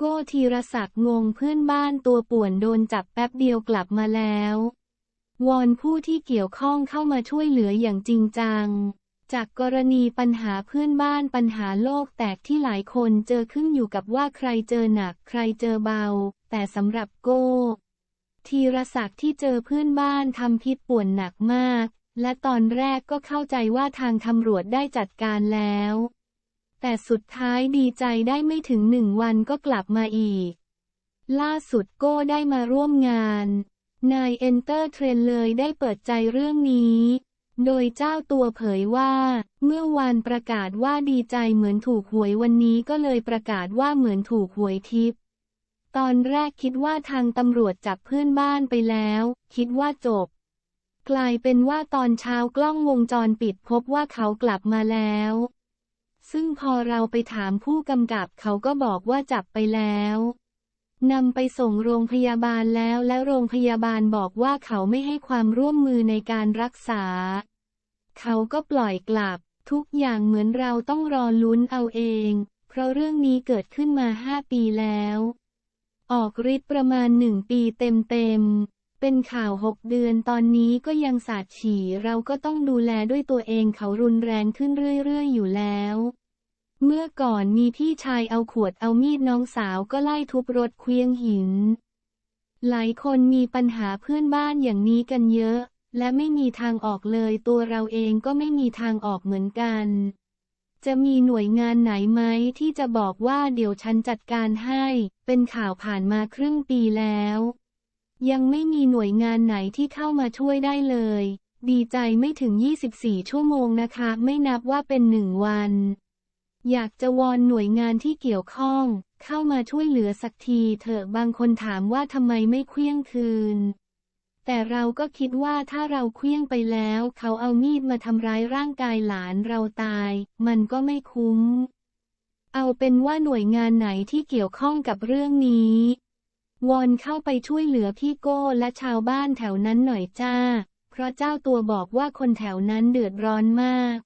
โก้ธีรศักดิ์งงเพื่อนบ้านตัวป่วนโดนจับแป๊บเดียวกลับมาแล้ว วอนผู้ที่เกี่ยวข้องเข้ามาช่วยเหลืออย่างจริงจัง จากกรณีปัญหาเพื่อนบ้านปัญหาโลกแตกที่หลายคนเจอขึ้นอยู่กับว่าใครเจอหนักใครเจอเบา แต่สำหรับโก้ธีรศักดิ์ที่เจอเพื่อนบ้านทำพิษป่วนหนักมาก และตอนแรกก็เข้าใจว่าทางตำรวจได้จัดการแล้ว แต่สุดท้ายดีใจได้ไม่ถึงหนึ่งวันก็กลับมาอีก ล่าสุดโก้ได้มาร่วมงาน นายเอนเตอร์เทรนเลยได้เปิดใจเรื่องนี้ โดยเจ้าตัวเผยว่า เมื่อวานประกาศว่าดีใจเหมือนถูกหวยวันนี้ก็เลยประกาศว่าเหมือนถูกหวยทิพย์ตอนแรกคิดว่าทางตำรวจจับเพื่อนบ้านไปแล้ว คิดว่าจบ กลายเป็นว่าตอนเช้ากล้องวงจรปิดพบว่าเขากลับมาแล้ว ซึ่งพอเราไปถามผู้กำกับเขาก็บอกว่าจับไปแล้วนำไปส่งโรงพยาบาลแล้วและโรงพยาบาลบอกว่าเขาไม่ให้ความร่วมมือในการรักษา เขาก็ปล่อยกลับ ทุกอย่างเหมือนเราต้องรอลุ้นเอาเอง เพราะเรื่องนี้เกิดขึ้นมาห้าปีแล้ว ออกฤทธิ์ประมาณหนึ่งปีเต็มๆ เป็นข่าวหกเดือนตอนนี้ก็ยังสาดฉี่เราก็ต้องดูแลด้วยตัวเองเขารุนแรงขึ้นเรื่อย ๆ อยู่แล้ว เมื่อก่อนมีพี่ชายเอาขวดเอามีดน้องสาวก็ไล่ทุบรถเคลียงหิน หลายคนมีปัญหาเพื่อนบ้านอย่างนี้กันเยอะ และไม่มีทางออกเลยตัวเราเองก็ไม่มีทางออกเหมือนกัน จะมีหน่วยงานไหนไหมที่จะบอกว่าเดี๋ยวฉันจัดการให้ เป็นข่าวผ่านมาครึ่งปีแล้ว ยังไม่มีหน่วยงานไหนที่เข้ามาช่วยได้เลย ดีใจไม่ถึง 24 ชั่วโมงนะคะ ไม่นับว่าเป็นหนึ่งวัน อยากจะวอนหน่วยงานที่เกี่ยวข้อง เข้ามาช่วยเหลือสักทีเถอะบางคนถามว่าทำไมไม่เคลี้ยงคืน แต่เราก็คิดว่าถ้าเราเคลี้ยงไปแล้ว เขาเอามีดมาทำร้ายร่างกายหลานเราตาย มันก็ไม่คุ้ม เอาเป็นว่าหน่วยงานไหนที่เกี่ยวข้องกับเรื่องนี้ วอนเข้าไปช่วยเหลือพี่โก้และชาวบ้านแถวนั้นหน่อยจ้า เพราะเจ้าตัวบอกว่าคนแถวนั้นเดือดร้อนมาก